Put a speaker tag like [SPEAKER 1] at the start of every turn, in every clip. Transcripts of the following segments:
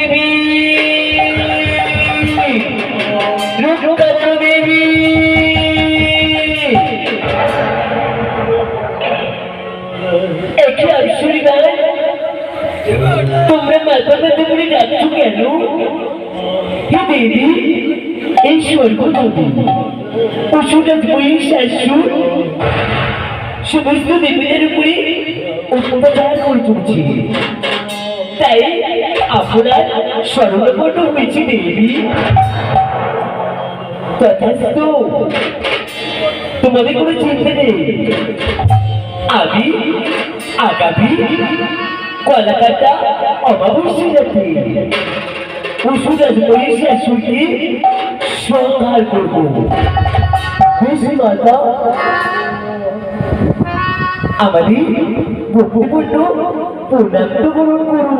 [SPEAKER 1] দেবী। দেবী। তোমরা মাথা ব্যথা করে হে দেবী, এই স্বর্গ নদী পশুটা বই শাশুর সমস্ত দেবীদের উপরে অত্যাচার করে চলছে তাই আপনার স্মরণপট হয়েছে দেবী তথাস্থ তোমাদের কোনো চিন্তা নেই। আমি আগামী, কলাকাতা অমাবস্যা যাতে ওষুধ শাশুকে সংহার করব। বেশি মাতা, আমাদের বহুপূর্ণ পূর্ণান্ত গ্রহণ করুন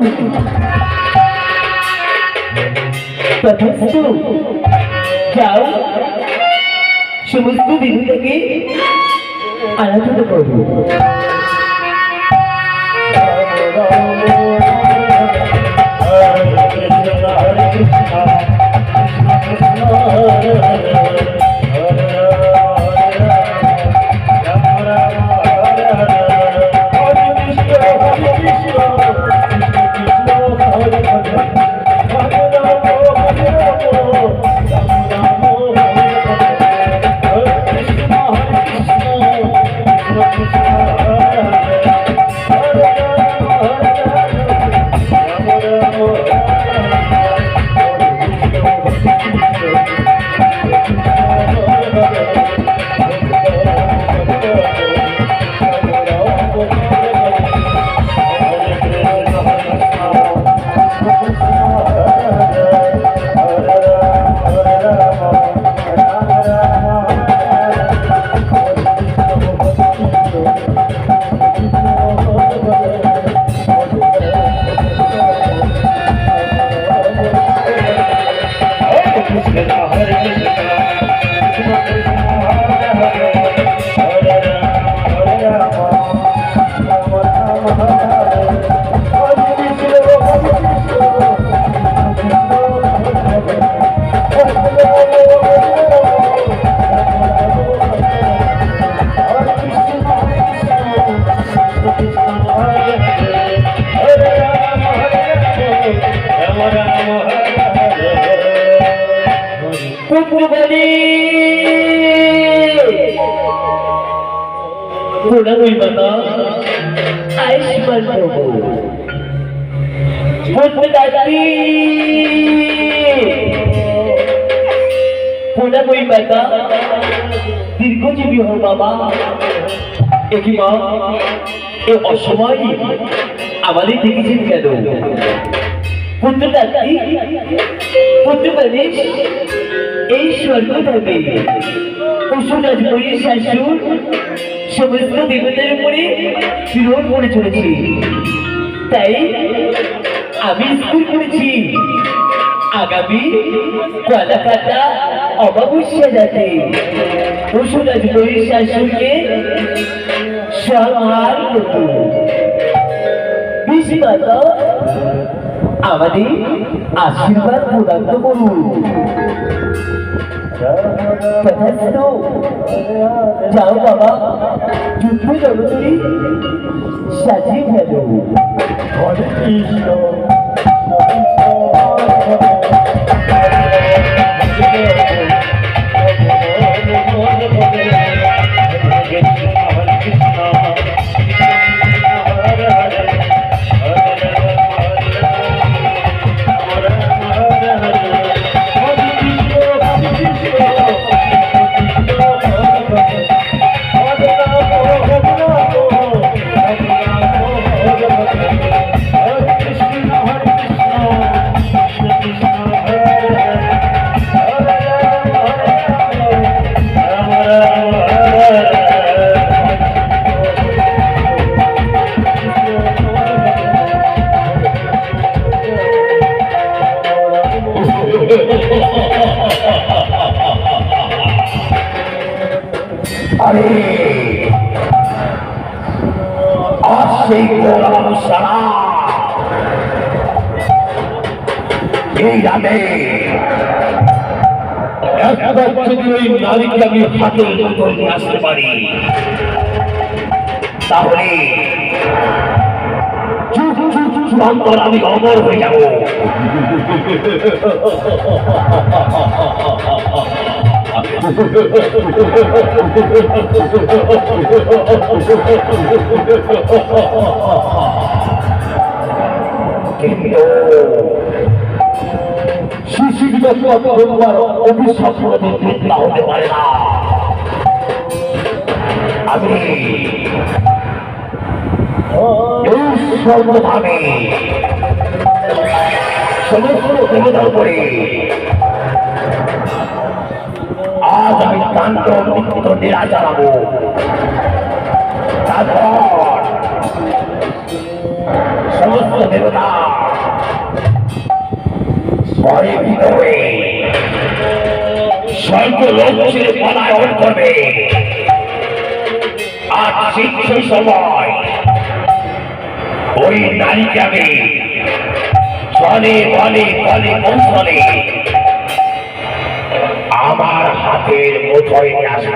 [SPEAKER 1] তথাস্থ যাও সমস্ত দেবতাকে আরাধনা করব। পুত্রবাণী প্রণামী মাতা আয়ুষ্মান প্রভু পুত্রদাত্রী প্রণামী মাতা দীর্ঘজীবী হো বাবা একই মা এ অসময় আমাদের দেখেছেন কেন পুত্রদাত্রী পুত্রবাণী এই পশুরাজ বইয়ের শাশুর সমস্ত দেবতার উপরে বিরোধ করে চলেছে। তাই আমি স্থির করেছি। আগামী কলাকাতা অমাবস্যা যাতে বইয়ের শাশুকে সংহার করব। বিষ্মাতা আমাদের আশীর্বাদ প্রদান করুন। যাও বাবা যুদ্ধ জগতী সাজিয়ে ফেলো।
[SPEAKER 2] আরে আজ সেই গোলাম সারা। এই রাতে
[SPEAKER 3] একবার যদি ওই আসতে পারি।
[SPEAKER 2] তাহলে
[SPEAKER 3] চূড়ান্তর আমি অমর হয়ে যাব। শিশির যত তোমার অভিশাপ হতে পারে না।
[SPEAKER 2] আমি
[SPEAKER 3] এই সর্বভাবে
[SPEAKER 2] সমস্ত দেবতার উপরে আজ আমি তান্ত নিত্য নিরা চালাবো তারপর সমস্ত দেবতা ভয়ে ভীত হয়ে স্বর্গ লোক ছেড়ে পলায়ন করবে আর ঠিক সেই সময় ওই নারী যাবে। চলে বলে বলে কৌশলে। আমার হাতের মুঠোয় আসব।